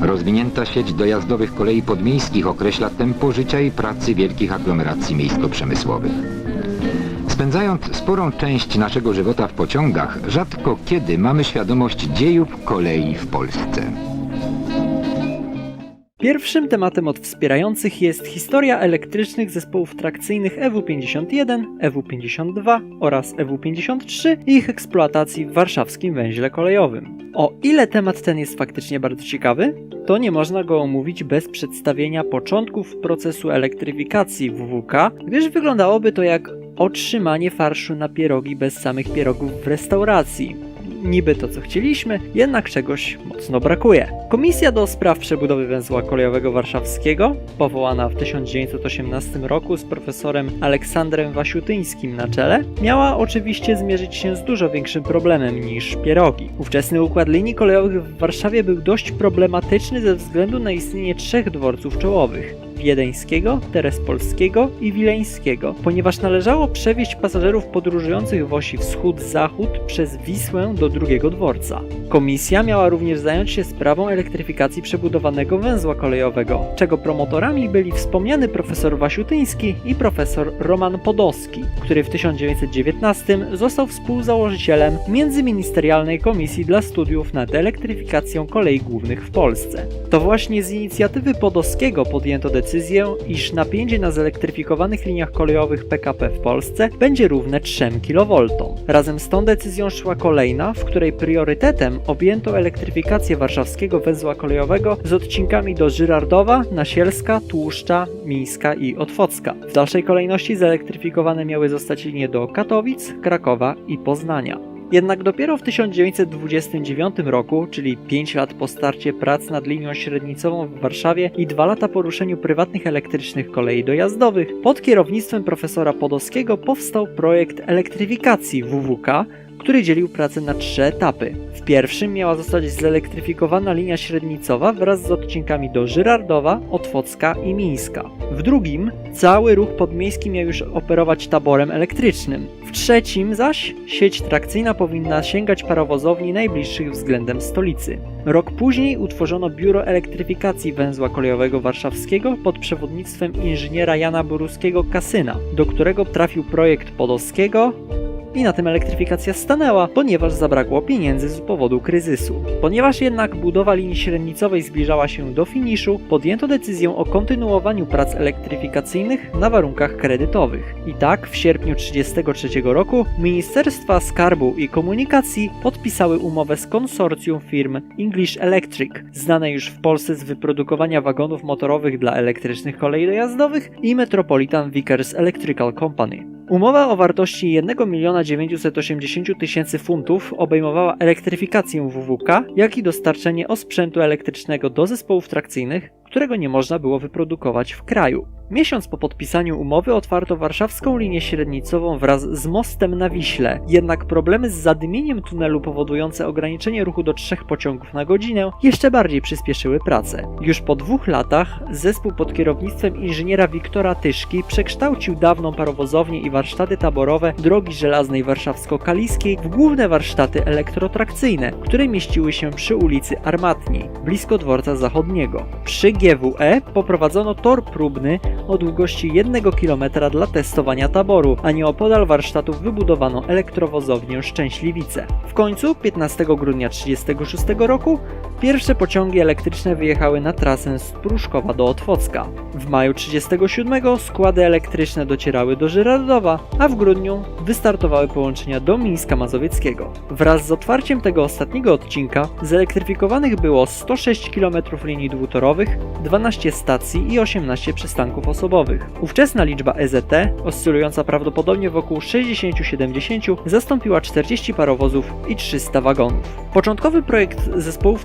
Rozwinięta sieć dojazdowych kolei podmiejskich określa tempo życia i pracy wielkich aglomeracji miejsko-przemysłowych. Spędzając sporą część naszego żywota w pociągach, rzadko kiedy mamy świadomość dziejów kolei w Polsce. Pierwszym tematem od wspierających jest historia elektrycznych zespołów trakcyjnych E EW51, EW52 oraz EW53 i ich eksploatacji w warszawskim węźle kolejowym. O ile temat ten jest faktycznie bardzo ciekawy, to nie można go omówić bez przedstawienia początków procesu elektryfikacji WWK, gdyż wyglądałoby to jak otrzymanie farszu na pierogi bez samych pierogów w restauracji niby to co chcieliśmy, jednak czegoś mocno brakuje. Komisja do spraw przebudowy węzła kolejowego warszawskiego, powołana w 1918 roku z profesorem Aleksandrem Wasiutyńskim na czele, miała oczywiście zmierzyć się z dużo większym problemem niż pierogi. Ówczesny układ linii kolejowych w Warszawie był dość problematyczny ze względu na istnienie trzech dworców czołowych wiedeńskiego, terespolskiego i wileńskiego, ponieważ należało przewieźć pasażerów podróżujących w osi wschód-zachód przez Wisłę do drugiego dworca. Komisja miała również zająć się sprawą elektryfikacji przebudowanego węzła kolejowego, czego promotorami byli wspomniany profesor Wasiutyński i profesor Roman Podolski, który w 1919 został współzałożycielem Międzyministerialnej Komisji dla Studiów nad Elektryfikacją Kolei Głównych w Polsce. To właśnie z inicjatywy Podolskiego podjęto decyzję, iż napięcie na zelektryfikowanych liniach kolejowych PKP w Polsce będzie równe 3 kV. Razem z tą decyzją szła kolejna, w której priorytetem objęto elektryfikację warszawskiego węzła kolejowego z odcinkami do Żyrardowa, Nasielska, Tłuszcza, Mińska i Otwocka. W dalszej kolejności zelektryfikowane miały zostać linie do Katowic, Krakowa i Poznania. Jednak dopiero w 1929 roku, czyli 5 lat po starcie prac nad linią średnicową w Warszawie i 2 lata po ruszeniu prywatnych elektrycznych kolei dojazdowych, pod kierownictwem profesora Podolskiego powstał projekt elektryfikacji WWK, który dzielił pracę na trzy etapy. W pierwszym miała zostać zelektryfikowana linia średnicowa wraz z odcinkami do Żyrardowa, Otwocka i Mińska. W drugim cały ruch podmiejski miał już operować taborem elektrycznym. W trzecim zaś sieć trakcyjna powinna sięgać parowozowni najbliższych względem stolicy. Rok później utworzono Biuro Elektryfikacji Węzła Kolejowego Warszawskiego pod przewodnictwem inżyniera Jana Boruskiego Kasyna, do którego trafił projekt Podolskiego, i na tym elektryfikacja stanęła, ponieważ zabrakło pieniędzy z powodu kryzysu. Ponieważ jednak budowa linii średnicowej zbliżała się do finiszu, podjęto decyzję o kontynuowaniu prac elektryfikacyjnych na warunkach kredytowych. I tak w sierpniu 1933 roku Ministerstwa Skarbu i Komunikacji podpisały umowę z konsorcjum firm English Electric, znane już w Polsce z wyprodukowania wagonów motorowych dla elektrycznych kolei dojazdowych i Metropolitan Vickers Electrical Company. Umowa o wartości 1 miliona 980 tysięcy funtów obejmowała elektryfikację WWK, jak i dostarczenie osprzętu elektrycznego do zespołów trakcyjnych, którego nie można było wyprodukować w kraju. Miesiąc po podpisaniu umowy otwarto warszawską linię średnicową wraz z mostem na Wiśle, jednak problemy z zadymieniem tunelu powodujące ograniczenie ruchu do trzech pociągów na godzinę jeszcze bardziej przyspieszyły pracę. Już po dwóch latach zespół pod kierownictwem inżyniera Wiktora Tyszki przekształcił dawną parowozownię i warsztaty taborowe drogi żelaznej warszawsko-kaliskiej w główne warsztaty elektrotrakcyjne, które mieściły się przy ulicy Armatniej, blisko dworca zachodniego. Przy GWE poprowadzono tor próbny o długości 1 km dla testowania taboru, a nieopodal warsztatów wybudowano elektrowozownię Szczęśliwice. W końcu, 15 grudnia 1936 roku, pierwsze pociągi elektryczne wyjechały na trasę z Pruszkowa do Otwocka. W maju 1937 składy elektryczne docierały do Żyrardowa, a w grudniu wystartowały połączenia do Mińska Mazowieckiego. Wraz z otwarciem tego ostatniego odcinka zelektryfikowanych było 106 km linii dwutorowych, 12 stacji i 18 przystanków osobowych. Ówczesna liczba EZT, oscylująca prawdopodobnie wokół 60-70, zastąpiła 40 parowozów i 300 wagonów. Początkowy projekt zespołów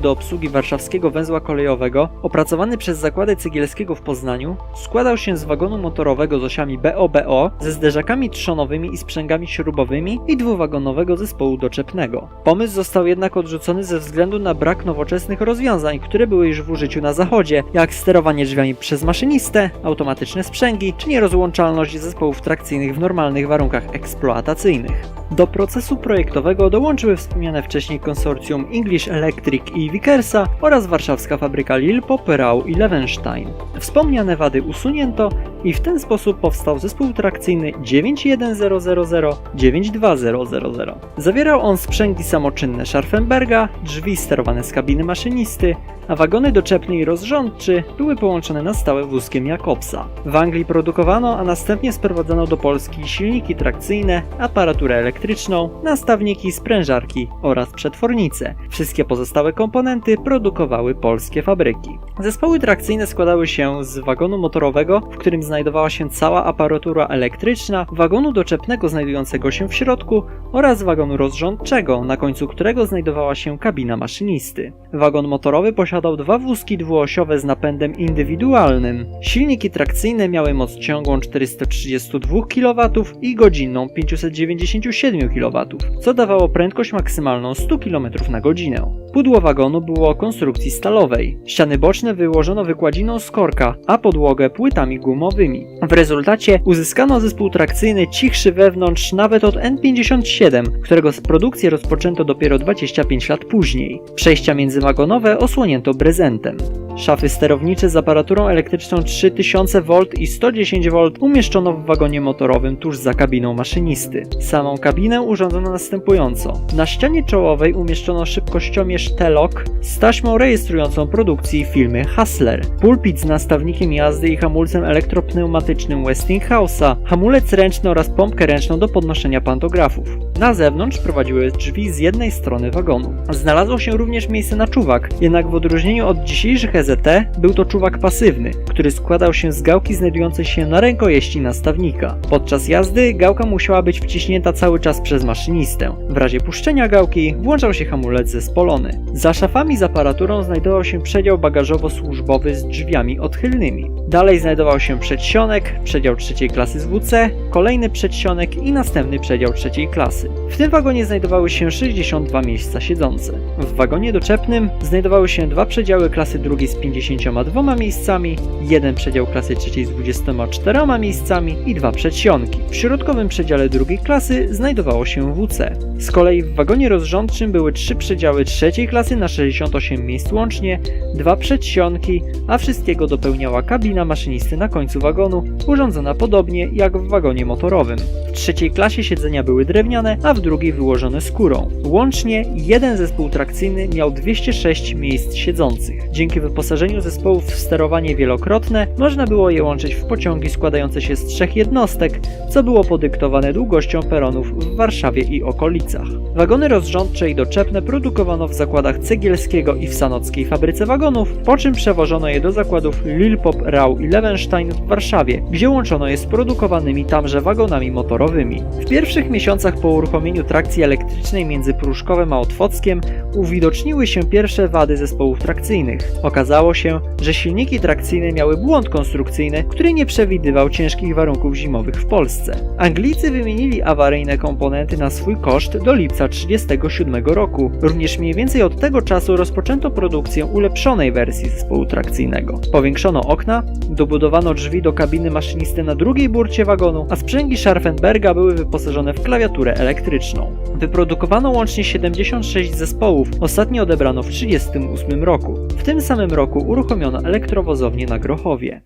do obsługi warszawskiego węzła kolejowego, opracowany przez Zakłady Cegielskiego w Poznaniu, składał się z wagonu motorowego z osiami BOBO, ze zderzakami trzonowymi i sprzęgami śrubowymi i dwuwagonowego zespołu doczepnego. Pomysł został jednak odrzucony ze względu na brak nowoczesnych rozwiązań, które były już w użyciu na zachodzie, jak sterowanie drzwiami przez maszynistę, automatyczne sprzęgi, czy nierozłączalność zespołów trakcyjnych w normalnych warunkach eksploatacyjnych. Do procesu projektowego dołączyły wspomniane wcześniej konsorcjum English Electric i Vickersa oraz warszawska fabryka Lilpop, Rau i Levenstein. Wspomniane wady usunięto i w ten sposób powstał zespół trakcyjny 91000-92000. Zawierał on sprzęgi samoczynne Scharfenberga, drzwi sterowane z kabiny maszynisty, a wagony doczepny i rozrządczy były połączone na stałe wózkiem Jakobsa. W Anglii produkowano, a następnie sprowadzano do Polski silniki trakcyjne, aparaturę elektryczną, nastawniki, sprężarki oraz przetwornice. Wszystkie pozostałe komponenty produkowały polskie fabryki. Zespoły trakcyjne składały się z wagonu motorowego, w którym znajdowała się cała aparatura elektryczna, wagonu doczepnego znajdującego się w środku oraz wagonu rozrządczego, na końcu którego znajdowała się kabina maszynisty. Wagon motorowy posiadał dwa wózki dwuosiowe z napędem indywidualnym. Silniki trakcyjne miały moc ciągłą 432 kW i godzinną 597 kW, co dawało prędkość maksymalną 100 km na godzinę. Pudło wagonu było konstrukcji stalowej. Ściany boczne wyłożono wykładziną z korka, a podłogę płytami gumowymi. W rezultacie uzyskano zespół trakcyjny cichszy wewnątrz nawet od N57, którego produkcję rozpoczęto dopiero 25 lat później. Przejścia międzywagonowe osłonięto brezentem. Szafy sterownicze z aparaturą elektryczną 3000 V i 110 V umieszczono w wagonie motorowym tuż za kabiną maszynisty. Samą kabinę urządzono następująco. Na ścianie czołowej umieszczono szybkościomierz T-Lock z taśmą rejestrującą produkcji firmy Hassler, pulpit z nastawnikiem jazdy i hamulcem elektropneumatycznym Westinghouse'a, hamulec ręczny oraz pompkę ręczną do podnoszenia pantografów. Na zewnątrz prowadziły drzwi z jednej strony wagonu. Znalazło się również miejsce na czuwak, jednak w odróżnieniu od dzisiejszych EZT był to czuwak pasywny, który składał się z gałki znajdującej się na rękojeści nastawnika. Podczas jazdy gałka musiała być wciśnięta cały czas przez maszynistę. W razie puszczenia gałki włączał się hamulec zespolony. Za szafami z aparaturą znajdował się przedział bagażowo-służbowy z drzwiami odchylnymi. Dalej znajdował się przedsionek, przedział trzeciej klasy z WC, kolejny przedsionek i następny przedział trzeciej klasy. W tym wagonie znajdowały się 62 miejsca siedzące. W wagonie doczepnym znajdowały się dwa przedziały klasy drugiej z 52 miejscami, jeden przedział klasy trzeciej z 24 miejscami i dwa przedsionki. W środkowym przedziale drugiej klasy znajdowało się WC. Z kolei w wagonie rozrządczym były trzy przedziały trzeciej klasy na 68 miejsc łącznie, dwa przedsionki, a wszystkiego dopełniała kabina maszynisty na końcu wagonu, urządzona podobnie jak w wagonie motorowym. W trzeciej klasie siedzenia były drewniane, a w drugiej wyłożone skórą. Łącznie jeden zespół trakcyjny miał 206 miejsc siedzących. Dzięki wyposażeniu zespołów w sterowanie wielokrotne można było je łączyć w pociągi składające się z trzech jednostek, co było podyktowane długością peronów w Warszawie i okolicach. Wagony rozrządcze i doczepne produkowano w zakładach Cegielskiego i w Sanockiej fabryce wagonów, po czym przewożono je do zakładów Lilpop, Rau i Levenstein w Warszawie, gdzie łączono je z produkowanymi tamże wagonami motorowymi. W pierwszych miesiącach po uruchomieniu trakcji elektrycznej między Pruszkowem a Otwockiem uwidoczniły się pierwsze wady zespołów trakcyjnych. Okazało się, że silniki trakcyjne miały błąd konstrukcyjny, który nie przewidywał ciężkich warunków zimowych w Polsce. Anglicy wymienili awaryjne komponenty na swój koszt do lipca 1937 roku. Również mniej więcej od tego czasu rozpoczęto produkcję ulepszonej wersji zespołu trakcyjnego. Powiększono okna, dobudowano drzwi do kabiny maszynisty na drugiej burcie wagonu, a sprzęgi Scharfenberga były wyposażone w klawiaturę elektryczną. Wyprodukowano łącznie 76 zespołów, ostatnie odebrano w 1938 roku. W tym samym roku uruchomiono elektrowozownię na Grochowie.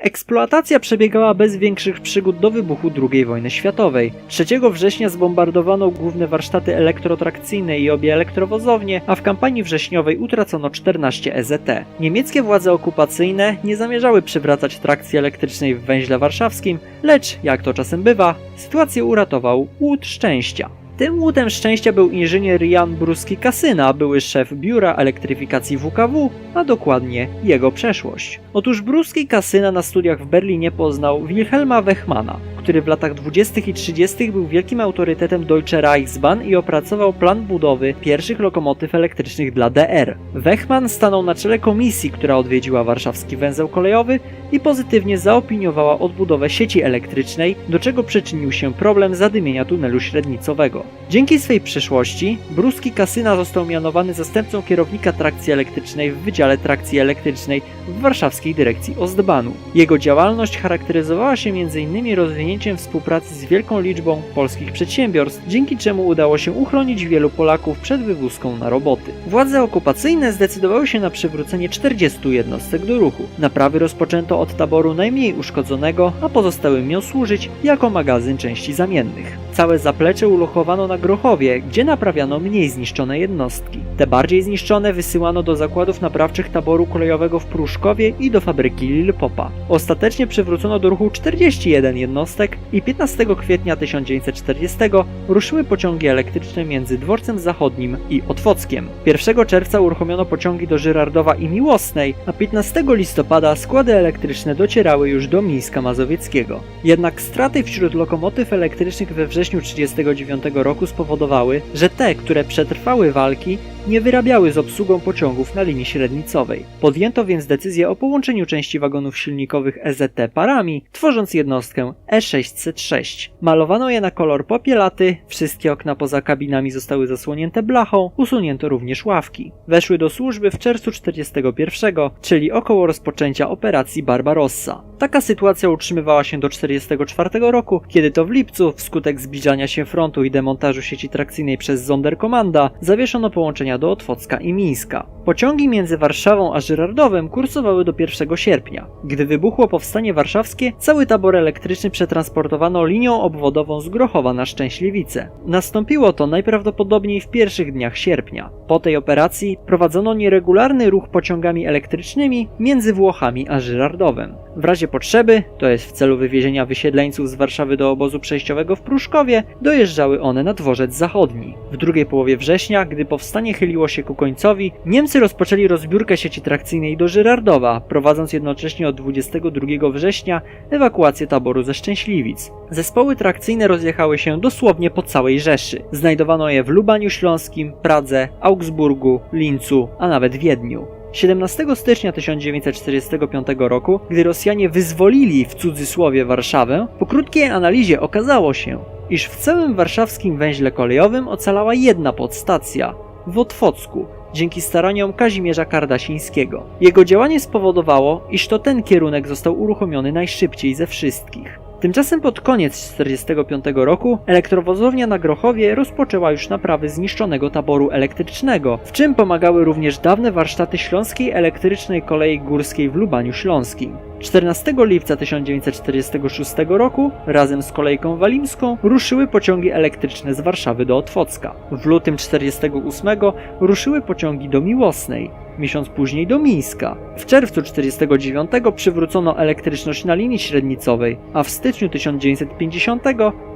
Eksploatacja przebiegała bez większych przygód do wybuchu II wojny światowej. 3 września zbombardowano główne warsztaty elektrotrakcyjne i obie elektrowozownie, a w kampanii wrześniowej utracono 14 EZT. Niemieckie władze okupacyjne nie zamierzały przywracać trakcji elektrycznej w węźle warszawskim, lecz, jak to czasem bywa, sytuację uratował łód szczęścia. Tym łutem szczęścia był inżynier Jan Bruski-Kasyna, były szef biura elektryfikacji WKW, a dokładnie jego przeszłość. Otóż Bruski-Kasyna na studiach w Berlinie poznał Wilhelma Wechmana, który w latach 20. i 30. był wielkim autorytetem Deutsche Reichsbahn i opracował plan budowy pierwszych lokomotyw elektrycznych dla DR. Wechman stanął na czele komisji, która odwiedziła warszawski węzeł kolejowy i pozytywnie zaopiniowała odbudowę sieci elektrycznej, do czego przyczynił się problem zadymienia tunelu średnicowego. Dzięki swej przyszłości, Bruski Kasyna został mianowany zastępcą kierownika trakcji elektrycznej w Wydziale Trakcji Elektrycznej w warszawskiej dyrekcji Ostbanu. Jego działalność charakteryzowała się m.in. rozwinięciem współpracy z wielką liczbą polskich przedsiębiorstw, dzięki czemu udało się uchronić wielu Polaków przed wywózką na roboty. Władze okupacyjne zdecydowały się na przywrócenie 40 jednostek do ruchu. Naprawy rozpoczęto od taboru najmniej uszkodzonego, a pozostałym miał służyć jako magazyn części zamiennych. Całe zaplecze ulochowano na Grochowie, gdzie naprawiano mniej zniszczone jednostki. Te bardziej zniszczone wysyłano do zakładów naprawczych taboru kolejowego w Pruszkowie i do fabryki Lilpopa. Ostatecznie przywrócono do ruchu 41 jednostek i 15 kwietnia 1940 ruszyły pociągi elektryczne między Dworcem Zachodnim i Otwockiem. 1 czerwca uruchomiono pociągi do Żyrardowa i Miłosnej, a 15 listopada składy elektryczne docierały już do Mińska Mazowieckiego. Jednak straty wśród lokomotyw elektrycznych we wrześniu 1939 roku spowodowały, że te, które przetrwały walki, nie wyrabiały z obsługą pociągów na linii średnicowej. Podjęto więc decyzję o połączeniu części wagonów silnikowych EZT parami, tworząc jednostkę E606. Malowano je na kolor popielaty, wszystkie okna poza kabinami zostały zasłonięte blachą, usunięto również ławki. Weszły do służby w czerwcu 41, czyli około rozpoczęcia operacji Barbarossa. Taka sytuacja utrzymywała się do 44 roku, kiedy to w lipcu, wskutek zbliżania się frontu i demontażu sieci trakcyjnej przez Sonderkommanda, zawieszono połączenia do Otwocka i Mińska. Pociągi między Warszawą a Żyrardowem kursowały do 1 sierpnia. Gdy wybuchło powstanie warszawskie, cały tabor elektryczny przetransportowano linią obwodową z Grochowa na Szczęśliwice. Nastąpiło to najprawdopodobniej w pierwszych dniach sierpnia. Po tej operacji prowadzono nieregularny ruch pociągami elektrycznymi między Włochami a Żyrardowem. W razie potrzeby, to jest w celu wywiezienia wysiedleńców z Warszawy do obozu przejściowego w Pruszkowie, dojeżdżały one na dworzec zachodni. W drugiej połowie września, gdy powstanie chyliło się ku końcowi, Niemcy rozpoczęli rozbiórkę sieci trakcyjnej do Żyrardowa, prowadząc jednocześnie od 22 września ewakuację taboru ze Szczęśliwic. Zespoły trakcyjne rozjechały się dosłownie po całej Rzeszy. Znajdowano je w Lubaniu Śląskim, Pradze, Augsburgu, Lincu, a nawet Wiedniu. 17 stycznia 1945 roku, gdy Rosjanie wyzwolili w cudzysłowie Warszawę, po krótkiej analizie okazało się, iż w całym warszawskim węźle kolejowym ocalała jedna podstacja w Otwocku, dzięki staraniom Kazimierza Kardasińskiego. Jego działanie spowodowało, iż to ten kierunek został uruchomiony najszybciej ze wszystkich. Tymczasem pod koniec 1945 roku elektrowozownia na Grochowie rozpoczęła już naprawy zniszczonego taboru elektrycznego, w czym pomagały również dawne warsztaty Śląskiej Elektrycznej Kolei Górskiej w Lubaniu Śląskim. 14 lipca 1946 roku razem z kolejką walimską ruszyły pociągi elektryczne z Warszawy do Otwocka. W lutym 1948 ruszyły pociągi do Miłosnej, miesiąc później do Mińska. W czerwcu 1949 przywrócono elektryczność na linii średnicowej, a w styczniu 1950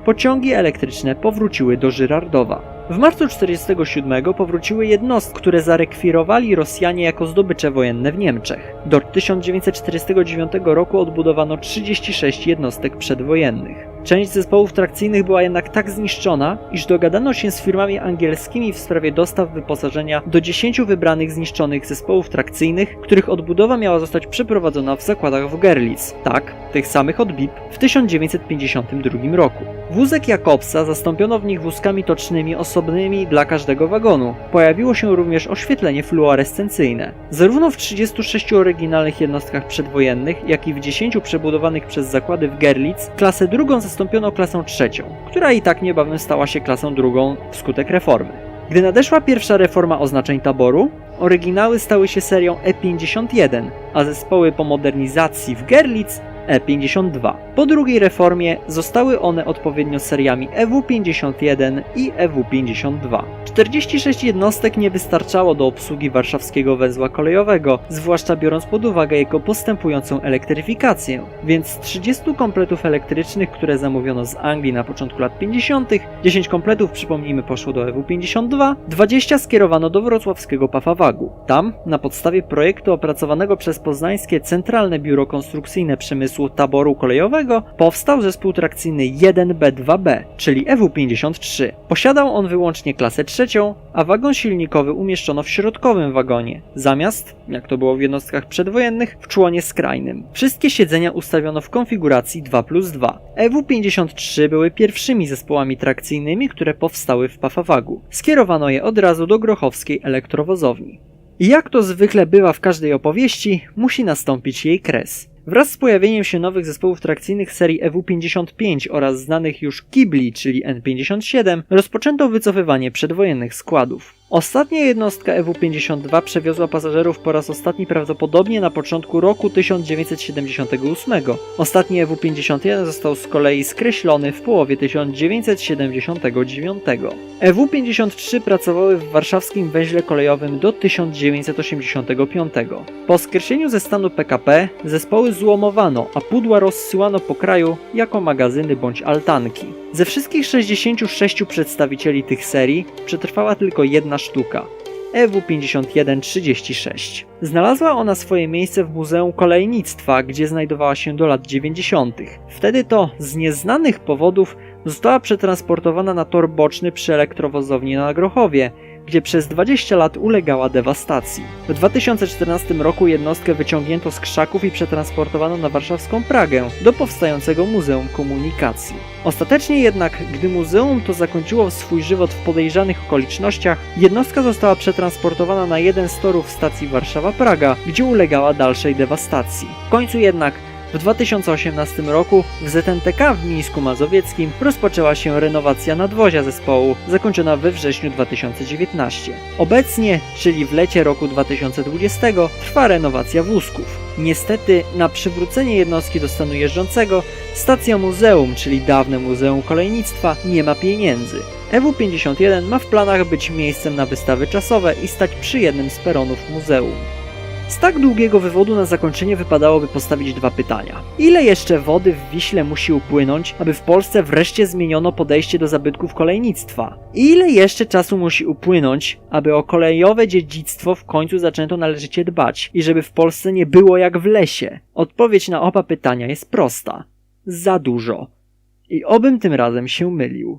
pociągi elektryczne powróciły do Żyrardowa. W marcu 1947 powróciły jednostki, które zarekwirowali Rosjanie jako zdobycze wojenne w Niemczech. Do 1949 roku odbudowano 36 jednostek przedwojennych. Część zespołów trakcyjnych była jednak tak zniszczona, iż dogadano się z firmami angielskimi w sprawie dostaw wyposażenia do 10 wybranych zniszczonych zespołów trakcyjnych, których odbudowa miała zostać przeprowadzona w zakładach w Gerlitz, tak, tych samych od BIP, w 1952 roku. Wózek Jakobsa zastąpiono w nich wózkami tocznymi osobnymi dla każdego wagonu. Pojawiło się również oświetlenie fluorescencyjne. Zarówno w 36 oryginalnych jednostkach przedwojennych, jak i w 10 przebudowanych przez zakłady w Gerlitz, klasę drugą zastąpiono klasą trzecią, która i tak niebawem stała się klasą drugą wskutek reformy. Gdy nadeszła pierwsza reforma oznaczeń taboru, oryginały stały się serią E51, a zespoły po modernizacji w Gerlitz E52. Po drugiej reformie zostały one odpowiednio seriami EW51 i EW52. 46 jednostek nie wystarczało do obsługi warszawskiego węzła kolejowego, zwłaszcza biorąc pod uwagę jego postępującą elektryfikację, więc z 30 kompletów elektrycznych, które zamówiono z Anglii na początku lat 50., 10 kompletów, przypomnijmy, poszło do EW52, 20 skierowano do wrocławskiego Pafawagu. Tam, na podstawie projektu opracowanego przez poznańskie Centralne Biuro Konstrukcyjne Przemysłu przemysłu taboru kolejowego powstał zespół trakcyjny 1B2B, czyli EW53. Posiadał on wyłącznie klasę trzecią, a wagon silnikowy umieszczono w środkowym wagonie, zamiast, jak to było w jednostkach przedwojennych, w członie skrajnym. Wszystkie siedzenia ustawiono w konfiguracji 2 plus 2. EW53 były pierwszymi zespołami trakcyjnymi, które powstały w Pafawagu. Skierowano je od razu do grochowskiej elektrowozowni. I jak to zwykle bywa w każdej opowieści, musi nastąpić jej kres. Wraz z pojawieniem się nowych zespołów trakcyjnych serii EW55 oraz znanych już Kibli, czyli N57, rozpoczęto wycofywanie przedwojennych składów. Ostatnia jednostka EW52 przewiozła pasażerów po raz ostatni prawdopodobnie na początku roku 1978. Ostatni EW51 został z kolei skreślony w połowie 1979. EW53 pracowały w warszawskim węźle kolejowym do 1985. Po skreśleniu ze stanu PKP zespoły złomowano, a pudła rozsyłano po kraju jako magazyny bądź altanki. Ze wszystkich 66 przedstawicieli tych serii przetrwała tylko jedna sztuka. E EW5136. Znalazła ona swoje miejsce w Muzeum Kolejnictwa, gdzie znajdowała się do lat 90. Wtedy to z nieznanych powodów została przetransportowana na tor boczny przy elektrowozowni na Grochowie, gdzie przez 20 lat ulegała dewastacji. W 2014 roku jednostkę wyciągnięto z krzaków i przetransportowano na warszawską Pragę do powstającego Muzeum Komunikacji. Ostatecznie jednak, gdy muzeum to zakończyło swój żywot w podejrzanych okolicznościach, jednostka została przetransportowana na jeden z torów stacji Warszawa-Praga, gdzie ulegała dalszej dewastacji. W końcu jednak w 2018 roku w ZNTK w Mińsku Mazowieckim rozpoczęła się renowacja nadwozia zespołu, zakończona we wrześniu 2019. Obecnie, czyli w lecie roku 2020, trwa renowacja wózków. Niestety, na przywrócenie jednostki do stanu jeżdżącego, stacja muzeum, czyli dawne Muzeum Kolejnictwa, nie ma pieniędzy. EW51 ma w planach być miejscem na wystawy czasowe i stać przy jednym z peronów muzeum. Z tak długiego wywodu na zakończenie wypadałoby postawić dwa pytania. Ile jeszcze wody w Wiśle musi upłynąć, aby w Polsce wreszcie zmieniono podejście do zabytków kolejnictwa? Ile jeszcze czasu musi upłynąć, aby o kolejowe dziedzictwo w końcu zaczęto należycie dbać i żeby w Polsce nie było jak w lesie? Odpowiedź na oba pytania jest prosta. Za dużo. I obym tym razem się mylił.